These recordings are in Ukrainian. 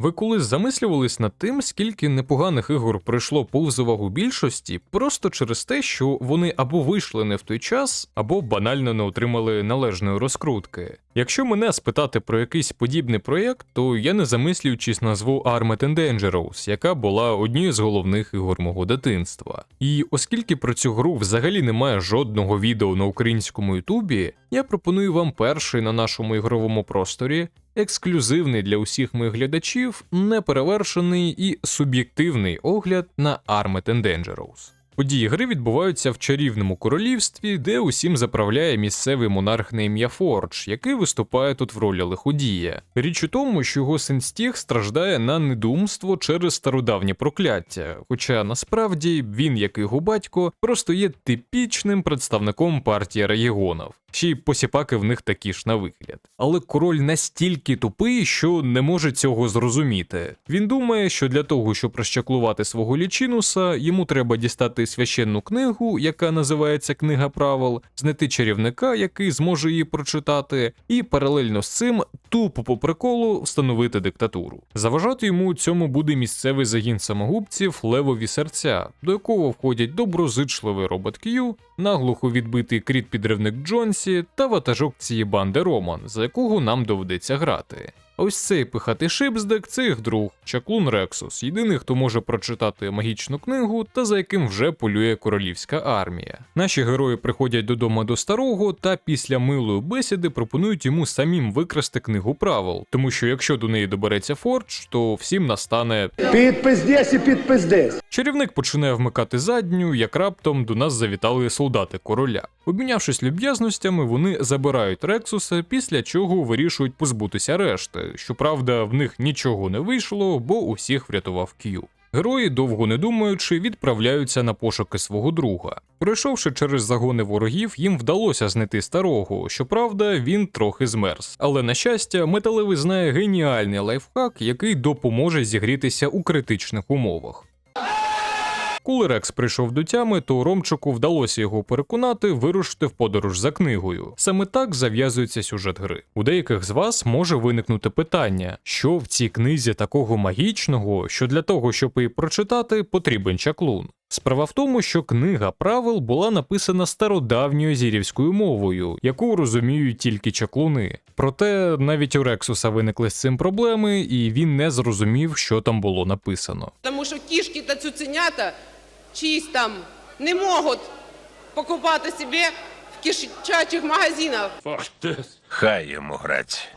Ви колись замислювались над тим, скільки непоганих ігор пройшло повз увагу більшості, просто через те, що вони або вийшли не в той час, або банально не отримали належної розкрутки. Якщо мене спитати про якийсь подібний проєкт, то я не замислюючись назву Armed and Dangerous, яка була однією з головних ігор мого дитинства. І оскільки про цю гру взагалі немає жодного відео на українському Ютубі, я пропоную вам перший на нашому ігровому просторі ексклюзивний для усіх моїх глядачів, неперевершений і суб'єктивний огляд на Armed and Dangerous. Події гри відбуваються в чарівному королівстві, де усім заправляє місцевий монарх на ім'я Фордж, який виступає тут в ролі лиходія. Річ у тому, що його син Стіг страждає на недумство через стародавнє прокляття, хоча насправді він, як і його батько, просто є типічним представником партії регіонів. Ще й посіпаки в них такі ж на вигляд. Але король настільки тупий, що не може цього зрозуміти. Він думає, що для того, щоб розчаклувати свого лічинуса, йому треба дістати священну книгу, яка називається Книга правил, знайти чарівника, який зможе її прочитати, і паралельно з цим тупо по приколу встановити диктатуру. Заважати йому цьому буде місцевий загін самогубців левові серця, до якого входять доброзичливий робот К'ю, наглухо відбитий кріт-підривник Джонсі та ватажок цієї банди Роман, за якого нам доведеться грати. Ось цей пихатий шипздек це їх друг, чаклун Рексус, єдиний, хто може прочитати магічну книгу та за яким вже полює королівська армія. Наші герої приходять додому до старого та після милої бесіди пропонують йому самим викрасти книгу правил, тому що якщо до неї добереться Фордж, то всім настане Підпиздесь і підпиздесь. Чарівник починає вмикати задню, як раптом до нас завітали солдати короля. Обмінявшись люб'язностями, вони забирають Рексуса, після чого вирішують позбутися решти. Щоправда, в них нічого не вийшло, бо усіх врятував К'ю. Герої, довго не думаючи, відправляються на пошуки свого друга. Пройшовши через загони ворогів, їм вдалося знайти старого. Щоправда, він трохи змерз. Але на щастя, металевий знає геніальний лайфхак, який допоможе зігрітися у критичних умовах. Коли Рекс прийшов до тями, то Ромчику вдалося його переконати вирушити в подорож за книгою. Саме так зав'язується сюжет гри. У деяких з вас може виникнути питання, що в цій книзі такого магічного, що для того, щоб її прочитати, потрібен чаклун. Справа в тому, що книга правил була написана стародавньою зірівською мовою, яку розуміють тільки чаклуни. Проте навіть у Рексуса виникли з цим проблеми, і він не зрозумів, що там було написано. Тому що кішки та цуценята чиїсь там не можуть покупати собі в кишачих магазинах. Хай йому грать.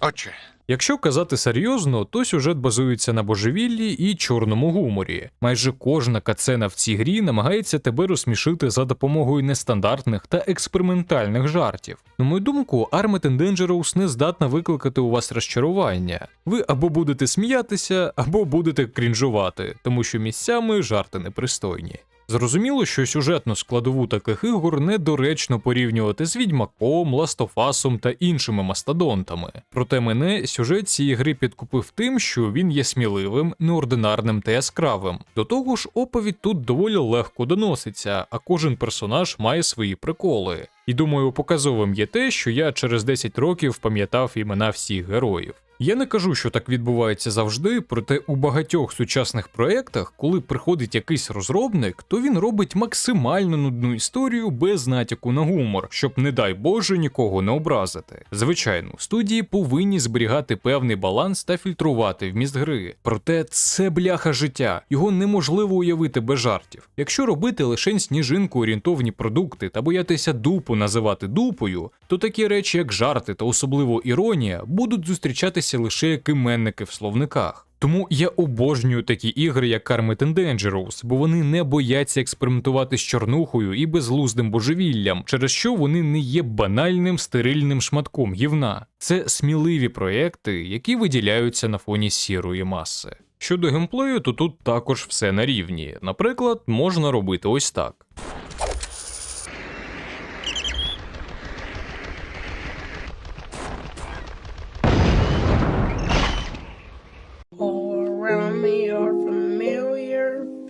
Отче. Якщо казати серйозно, то сюжет базується на божевіллі і чорному гуморі. Майже кожна кацена в цій грі намагається тебе розсмішити за допомогою нестандартних та експериментальних жартів. На мою думку, Armed and Dangerous не здатна викликати у вас розчарування. Ви або будете сміятися, або будете крінжувати, тому що місцями жарти непристойні. Зрозуміло, що сюжетну складову таких ігор недоречно порівнювати з Відьмаком, Ластофасом та іншими мастодонтами. Проте мене сюжет цієї гри підкупив тим, що він є сміливим, неординарним та яскравим. До того ж, оповідь тут доволі легко доноситься, а кожен персонаж має свої приколи. І думаю, показовим є те, що я через 10 років пам'ятав імена всіх героїв. Я не кажу, що так відбувається завжди, проте у багатьох сучасних проєктах, коли приходить якийсь розробник, то він робить максимально нудну історію без натяку на гумор, щоб, не дай Боже, нікого не образити. Звичайно, студії повинні зберігати певний баланс та фільтрувати вміст гри. Проте це бляха життя, його неможливо уявити без жартів. Якщо робити лише сніжинку орієнтовні продукти та боятися дупу називати дупою, то такі речі, як жарти та особливо іронія, будуть зустрічатися лише як іменники в словниках. Тому я обожнюю такі ігри, як Armed and Dangerous, бо вони не бояться експериментувати з чорнухою і безглуздим божевіллям, через що вони не є банальним стерильним шматком гівна. Це сміливі проекти, які виділяються на фоні сірої маси. Щодо геймплею, то тут також все на рівні. Наприклад, можна робити ось так.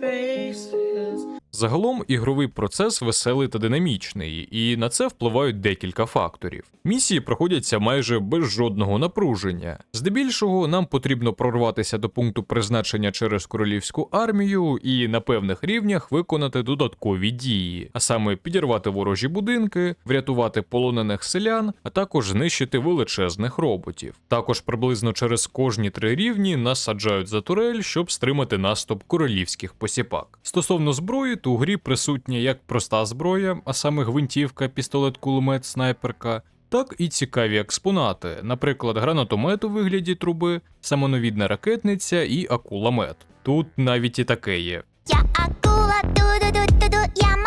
Faces. Загалом ігровий процес веселий та динамічний, і на це впливають декілька факторів. Місії проходяться майже без жодного напруження. Здебільшого нам потрібно прорватися до пункту призначення через королівську армію і на певних рівнях виконати додаткові дії, а саме підірвати ворожі будинки, врятувати полонених селян, а також знищити величезних роботів. Також приблизно через кожні три рівні нас саджають за турель, щоб стримати наступ королівських посіпак. Стосовно зброї, у грі присутня як проста зброя, а саме гвинтівка, пістолет, кулемет, снайперка. Так і цікаві експонати, наприклад, гранатомет у вигляді труби, самоновідна ракетниця і акуламет. Тут навіть і таке є. Я акула, ду-ду-ду-ду-ду, я.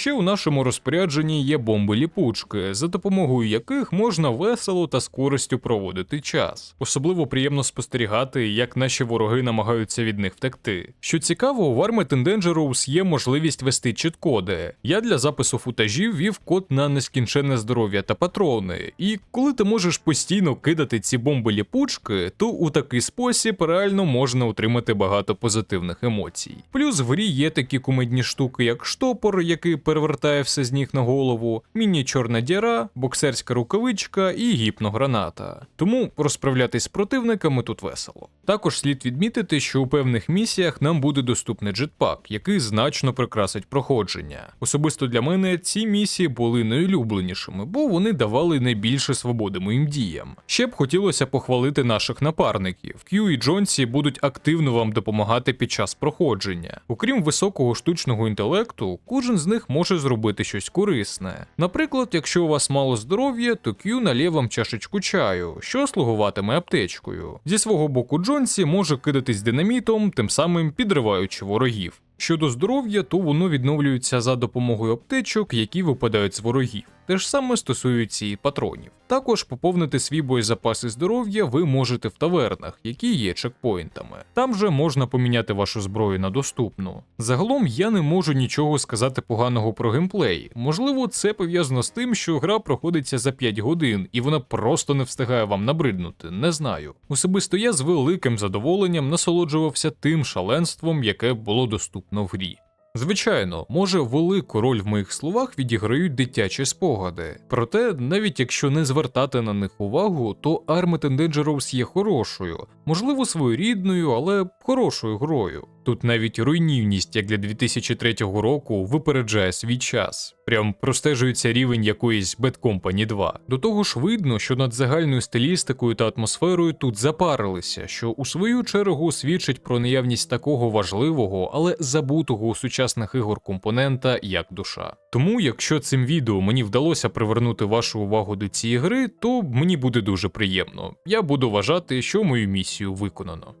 Ще у нашому розпорядженні є бомби-ліпучки, за допомогою яких можна весело та з користю проводити час. Особливо приємно спостерігати, як наші вороги намагаються від них втекти. Що цікаво, у Armored Dangerous є можливість вести чіт-коди. Я для запису футажів вів код на нескінченне здоров'я та патрони. І коли ти можеш постійно кидати ці бомби-ліпучки, то у такий спосіб реально можна отримати багато позитивних емоцій. Плюс в грі є такі кумедні штуки, як штопор, який перевертає все з ніг на голову, міні-чорна діра, боксерська рукавичка і гіпнограната. Тому розправлятись з противниками тут весело. Також слід відмітити, що у певних місіях нам буде доступний джетпак, який значно прикрасить проходження. Особисто для мене ці місії були найулюбленішими, бо вони давали найбільше свободи моїм діям. Ще б хотілося похвалити наших напарників. К'ю і Джонсі будуть активно вам допомагати під час проходження. Окрім високого штучного інтелекту, кожен з них може зробити щось корисне. Наприклад, якщо у вас мало здоров'я, то К'ю налє вам чашечку чаю, що слугуватиме аптечкою. Зі свого боку, Джонсі може кидатись динамітом, тим самим підриваючи ворогів. Щодо здоров'я, то воно відновлюється за допомогою аптечок, які випадають з ворогів. Те ж саме стосується і патронів. Також поповнити свій боєзапаси здоров'я ви можете в тавернах, які є чекпоінтами. Там же можна поміняти вашу зброю на доступну. Загалом я не можу нічого сказати поганого про геймплей. Можливо, це пов'язано з тим, що гра проходиться за 5 годин, і вона просто не встигає вам набриднути. Не знаю. Особисто я з великим задоволенням насолоджувався тим шаленством, яке було доступно в грі. Звичайно, може велику роль в моїх словах відіграють дитячі спогади. Проте, навіть якщо не звертати на них увагу, то Armored Dangerous є хорошою, можливо, своєрідною, але хорошою грою. Тут навіть руйнівність, як для 2003 року, випереджає свій час. Прям простежується рівень якоїсь Bad Company 2. До того ж, видно, що над загальною стилістикою та атмосферою тут запарилися, що у свою чергу свідчить про наявність такого важливого, але забутого у сучасних ігор компонента, як душа. Тому, якщо цим відео мені вдалося привернути вашу увагу до цієї гри, то мені буде дуже приємно. Я буду вважати, що мою місію виконано.